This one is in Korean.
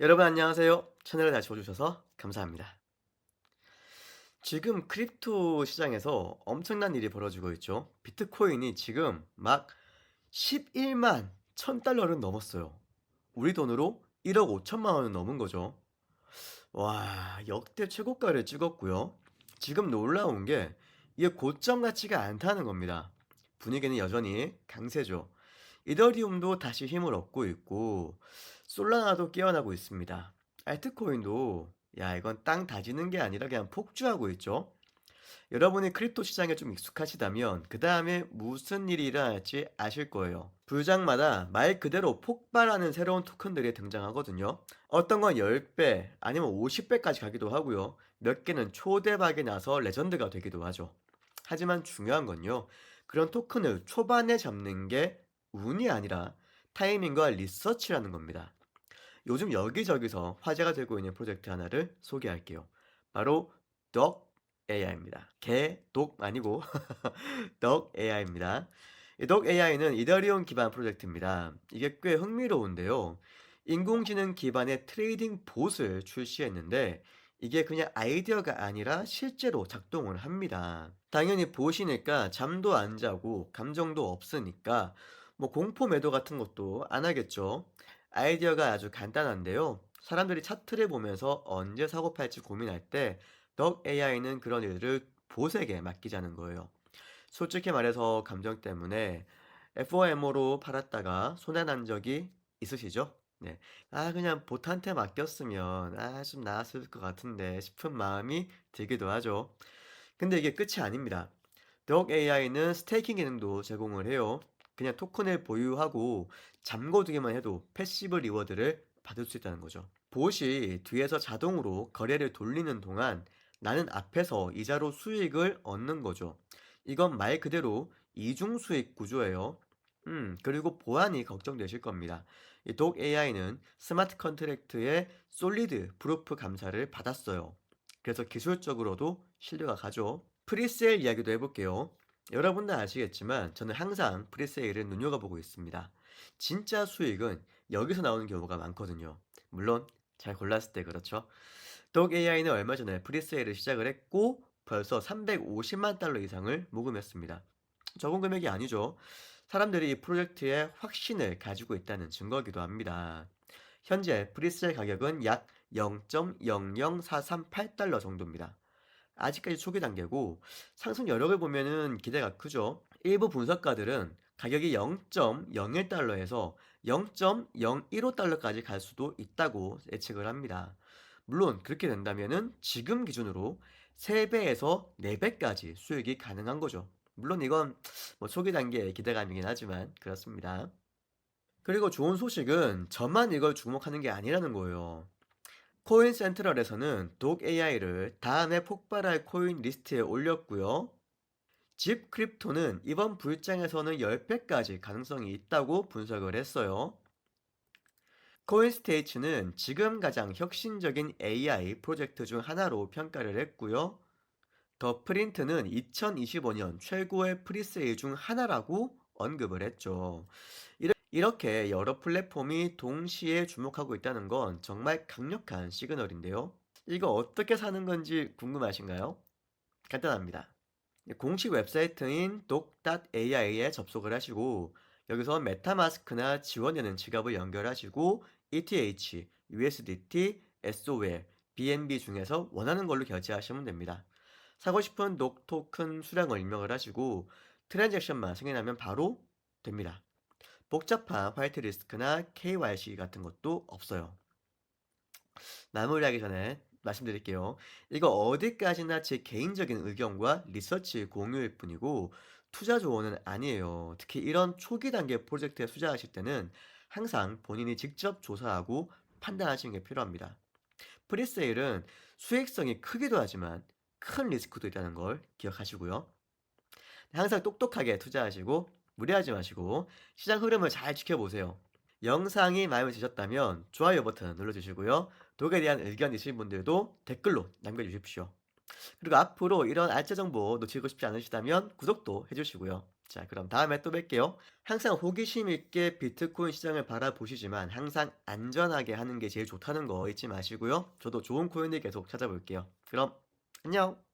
여러분 안녕하세요. 채널을 다시 봐주셔서 감사합니다. 지금 크립토 시장에서 엄청난 일이 벌어지고 있죠. 비트코인이 지금 막 11만 1000달러를 넘었어요. 우리 돈으로 1억 5천만 원은 넘은 거죠. 와, 역대 최고가를 찍었고요. 지금 놀라운 게 이게 고점 같지가 않다는 겁니다. 분위기는 여전히 강세죠. 이더리움도 다시 힘을 얻고 있고 솔라나도 깨어나고 있습니다. 알트코인도 야 이건 땅 다지는 게 아니라 그냥 폭주하고 있죠. 여러분이 크립토 시장에 좀 익숙하시다면 그 다음에 무슨 일이 일어날지 아실 거예요. 부장마다 말 그대로 폭발하는 새로운 토큰들이 등장하거든요. 어떤 건 10배 아니면 50배까지 가기도 하고요. 몇 개는 초대박이 나서 레전드가 되기도 하죠. 하지만 중요한 건요. 그런 토큰을 초반에 잡는 게 운이 아니라 타이밍과 리서치라는 겁니다. 요즘 여기저기서 화제가 되고 있는 프로젝트 하나를 소개할게요. 바로 덕 AI입니다. 개, 독 아니고 덕 AI입니다. 덕 AI는 이더리움 기반 프로젝트입니다. 이게 꽤 흥미로운데요. 인공지능 기반의 트레이딩 봇을 출시했는데 이게 그냥 아이디어가 아니라 실제로 작동을 합니다. 당연히 봇이니까 잠도 안 자고 감정도 없으니까 뭐 공포 매도 같은 것도 안 하겠죠. 아이디어가 아주 간단한데요. 사람들이 차트를 보면서 언제 사고 팔지 고민할 때 덕 AI는 그런 일을 봇에게 맡기자는 거예요. 솔직히 말해서 감정 때문에 FOMO로 팔았다가 손해 난 적이 있으시죠? 네. 아, 그냥 봇한테 맡겼으면 아, 좀 나았을 것 같은데 싶은 마음이 들기도 하죠. 근데 이게 끝이 아닙니다. 덕 AI는 스테이킹 기능도 제공을 해요. 그냥 토큰을 보유하고 잠궈두기만 해도 패시브 리워드를 받을 수 있다는 거죠. 봇이 뒤에서 자동으로 거래를 돌리는 동안 나는 앞에서 이자로 수익을 얻는 거죠. 이건 말 그대로 이중 수익 구조예요. 음, 그리고 보안이 걱정되실 겁니다. 이 독 AI는 스마트 컨트랙트의 솔리드 프루프 감사를 받았어요. 그래서 기술적으로도 신뢰가 가죠. 프리세일 이야기도 해볼게요. 여러분도 아시겠지만 저는 항상 프리세일을 눈여겨보고 있습니다. 진짜 수익은 여기서 나오는 경우가 많거든요. 물론 잘 골랐을 때 그렇죠. 독 AI는 얼마 전에 프리세일을 시작을 했고 벌써 350만 달러 이상을 모금했습니다. 적은 금액이 아니죠. 사람들이 이 프로젝트에 확신을 가지고 있다는 증거이기도 합니다. 현재 프리세일 가격은 약 0.00438달러 정도입니다. 아직까지 초기 단계고 상승 여력을 보면은 기대가 크죠. 일부 분석가들은 가격이 0.01달러에서 0.015달러까지 갈 수도 있다고 예측을 합니다. 물론 그렇게 된다면은 지금 기준으로 3배에서 4배까지 수익이 가능한 거죠. 물론 이건 뭐 초기 단계의 기대감이긴 하지만 그렇습니다. 그리고 좋은 소식은 저만 이걸 주목하는 게 아니라는 거예요. 코인 센트럴에서는 독 AI를 다음에 폭발할 코인 리스트에 올렸고요. 집 크립토는 이번 불장에서는 10배까지 가능성이 있다고 분석을 했어요. 코인스테이츠는 지금 가장 혁신적인 AI 프로젝트 중 하나로 평가를 했고요. 더 프린트는 2025년 최고의 프리세일 중 하나라고 언급을 했죠. 이렇- 이렇게 여러 플랫폼이 동시에 주목하고 있다는 건 정말 강력한 시그널인데요. 이거 어떻게 사는 건지 궁금하신가요? 간단합니다. 공식 웹사이트인 doc.ai에 접속을 하시고 여기서 메타마스크나 지원되는 지갑을 연결하시고 ETH, USDT, SOL, BNB 중에서 원하는 걸로 결제하시면 됩니다. 사고 싶은 녹 토큰 수량을 입력을 하시고 트랜잭션만 승인하면 바로 됩니다. 복잡한 화이트 리스크나 KYC 같은 것도 없어요. 마무리하기 전에 말씀드릴게요. 이거 어디까지나 제 개인적인 의견과 리서치 공유일 뿐이고 투자 조언은 아니에요. 특히 이런 초기 단계 프로젝트에 투자하실 때는 항상 본인이 직접 조사하고 판단하시는 게 필요합니다. 프리세일은 수익성이 크기도 하지만 큰 리스크도 있다는 걸 기억하시고요. 항상 똑똑하게 투자하시고 무리하지 마시고 시장 흐름을 잘 지켜보세요. 영상이 마음에 드셨다면 좋아요 버튼 눌러주시고요. 독에 대한 의견 있으신 분들도 댓글로 남겨주십시오. 그리고 앞으로 이런 알짜 정보 놓치고 싶지 않으시다면 구독도 해주시고요. 자, 그럼 다음에 또 뵐게요. 항상 호기심 있게 비트코인 시장을 바라보시지만 항상 안전하게 하는 게 제일 좋다는 거 잊지 마시고요. 저도 좋은 코인들 계속 찾아볼게요. 그럼 안녕!